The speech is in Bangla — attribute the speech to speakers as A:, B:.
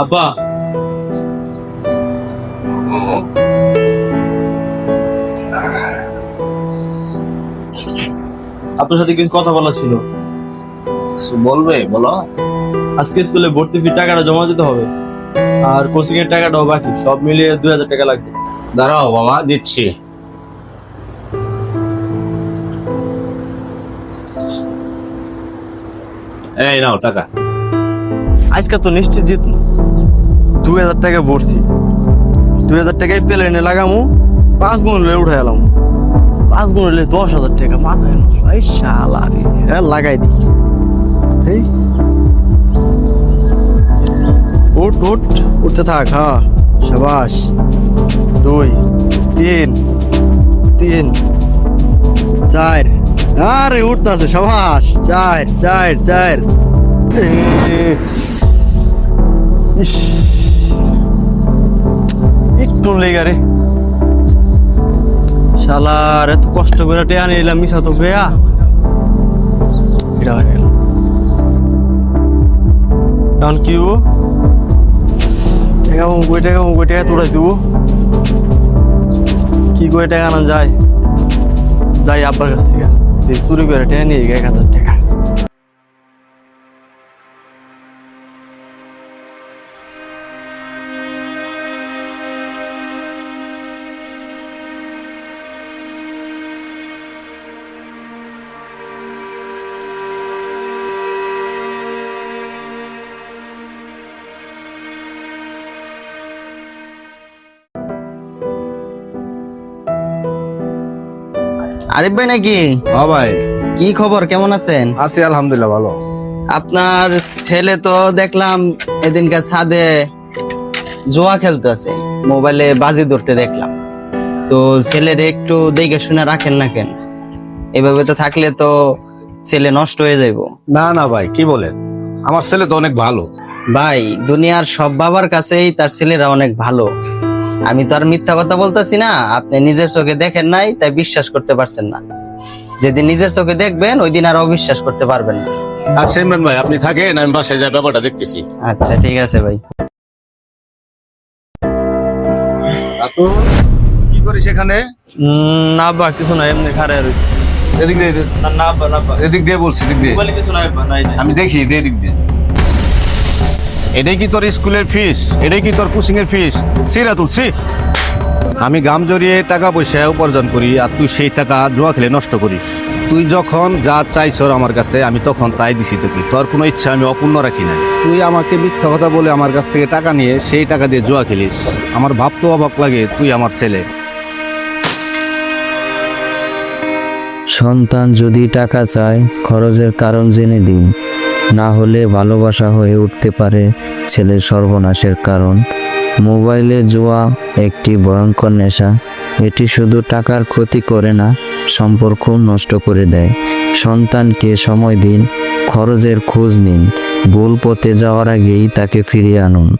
A: আব্বা। আপনার সাথে কিছু কথা বলা ছিল।
B: বলবে বলো।
A: আজকে স্কুলে ভর্তি ফি টাকাটা জমা দিতে হবে। আর কোচিং এর টাকাটাও বাকি সব মিলিয়ে দুই হাজার টাকা লাগবে।
B: দাঁড়াও বাবা দিচ্ছি। এই নাও টাকা।
A: আজকে তো নিশ্চিত জিত দুই হাজার টাকা ভরছি। দুই হাজার টাকায় প্লেনে লাগামো, পাঁচ গুণ হলে উঠে এলাম পাঁচ গুণ হলে দশ হাজার টাকা মাথায় নষ্ট। এই শালা রে হ্যাঁ লাগাই দিই এই। উঠ উঠ, উঠতে থাক হ্যাঁ সাবাস। দুই, তিন তিন, চার। আরে, উঠতেছে, সাবাস। চার চার চার। ইস। একটু লেগা রে। শালার এত কষ্ট করে টেয়া নিয়ে এলাম মিশা তো বেয়া এটা এখন কি হব? টাকা কই টাকা কই টাকা তোড়াই দিব। কি করে টাকা আনা যায়? যাই আব্বার কাছ থেকে। চুরি করে টাকা নিয়ে এক হাজার টাকা।
C: আরিফ ভাই নাকি?
B: হ্যাঁ ভাই।
C: কি খবর? কেমন আছেন?
B: আছি আলহামদুলিল্লাহ ভালো।
C: আপনার ছেলে তো দেখলাম এদিনকে ছাদে জোয়া খেলতে আছে। মোবাইলে বাজি ধরতে দেখলাম। তো ছেলের একটু দেখে শুনে রাখেন না কেন? এভাবে তো থাকলে তো ছেলে নষ্ট হয়ে যাইব।
B: না না ভাই কি বলেন? আমার ছেলে তো অনেক ভালো।
C: ভাই দুনিয়ার সব বাবার কাছেই তার ছেলেরা অনেক ভালো। আমি তো আর মিথ্যা কথা বলতেছি না। আপনি নিজের চোখে দেখেন নাই তাই বিশ্বাস করতে পারছেন না। যেদিন নিজের চোখে দেখবেন ওই দিন আর অবিশ্বাস করতে পারবেন না।
B: আচ্ছা ইমরান ভাই আপনি থাকেন? আমি বাসায় যা ব্যাপারটা দেখতেছি।
C: আচ্ছা ঠিক আছে ভাই।
B: কি করিস এখানে?
A: উম, না বা কিছু না এমনি খারাপ রয়েছে।
B: এদিক দিয়ে
A: না না বা না বা।
B: এদিক দিয়ে বলছি এদিক দিয়ে।
A: কিছু নাই বা নাই নাই।
B: আমি দেখি এদিক দিয়ে। এটাই কি তোর স্কুলের ফিস এটাই কি তোর কোচিং এর ফিস সিরা তুলছি আমি গাম জড়িয়ে টাকা পয়সা উপার্জন করি আর তুই সেই টাকা জুয়া খেলে নষ্ট করিস। তুই যখন যা চাইছর আমার কাছে, আমি তখন তাই দিছি তোকে। তোর কোনো ইচ্ছা আমি অপূর্ণ রাখি না তুই আমাকে মিথ্যা কথা বলে আমার কাছ থেকে টাকা নিয়ে সেই টাকা দিয়ে জুয়া খেলিস। আমার ভাবতে অবাক লাগে তুই আমার ছেলে।
D: সন্তান যদি টাকা চায়, খরচের কারণ জেনে দিন। না হলে ভালোবাসা হয়ে উঠতে পারে ছেলের সর্বনাশের কারণ। মোবাইলে জোয়া একটি ভয়ঙ্কর নেশা। এটি শুধু টাকার ক্ষতি করে না, সম্পর্ক নষ্ট করে দেয়। সন্তানকে সময় দিন, খরচের খোঁজ নিন, ভুল পথে যাওয়ার আগেই তাকে ফিরিয়ে আনুন।